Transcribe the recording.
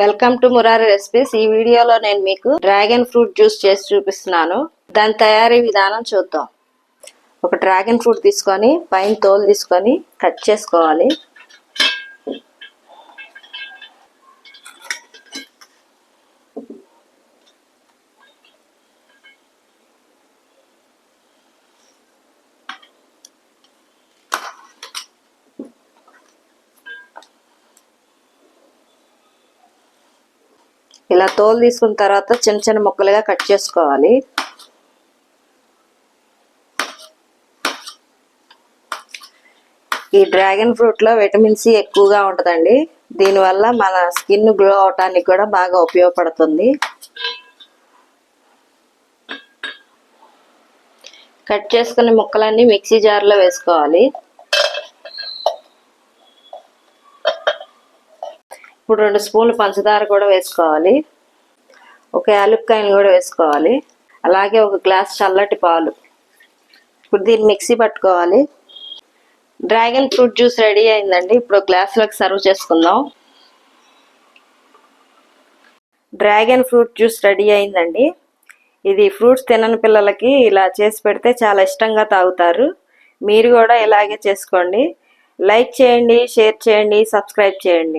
Welcome to Murari recipes ఈ వీడియోలో నేను మీకు డ్రాగన్ ఫ్రూట్ జ్యూస్ చేసి చూపిస్తున్నాను. దాని తయారీ విధానం చూద్దాం. ఒక డ్రాగన్ ఫ్రూట్ తీసుకొని పైన తోలు తీసుకొని కట్ చేసుకోవాలి. ఇలా తోలు తీసుకున్న తర్వాత చిన్న చిన్న ముక్కలుగా కట్ చేసుకోవాలి. ఈ డ్రాగన్ ఫ్రూట్లో విటమిన్ సి ఎక్కువగా ఉంటుందండి. దీనివల్ల మన స్కిన్ గ్లో అవటానికి కూడా బాగా ఉపయోగపడుతుంది. కట్ చేసుకున్న ముక్కలన్నీ మిక్సీ జార్లో వేసుకోవాలి. ఇప్పుడు రెండు స్పూన్లు పంచదార కూడా వేసుకోవాలి. ఒక యాలుక్కాయలు కూడా వేసుకోవాలి. అలాగే ఒక గ్లాస్ చల్లటి పాలు. ఇప్పుడు దీన్ని మిక్సీ పట్టుకోవాలి. డ్రాగన్ ఫ్రూట్ జ్యూస్ రెడీ అయిందండి. ఇప్పుడు గ్లాస్లోకి సర్వ్ చేసుకుందాం. డ్రాగన్ ఫ్రూట్ జ్యూస్ రెడీ అయిందండి. ఇది ఫ్రూట్స్ తినని పిల్లలకి ఇలా చేసి పెడితే చాలా ఇష్టంగా తాగుతారు. మీరు కూడా ఇలాగే చేసుకోండి. లైక్ చేయండి షేర్ చేయండి సబ్స్క్రైబ్ చేయండి.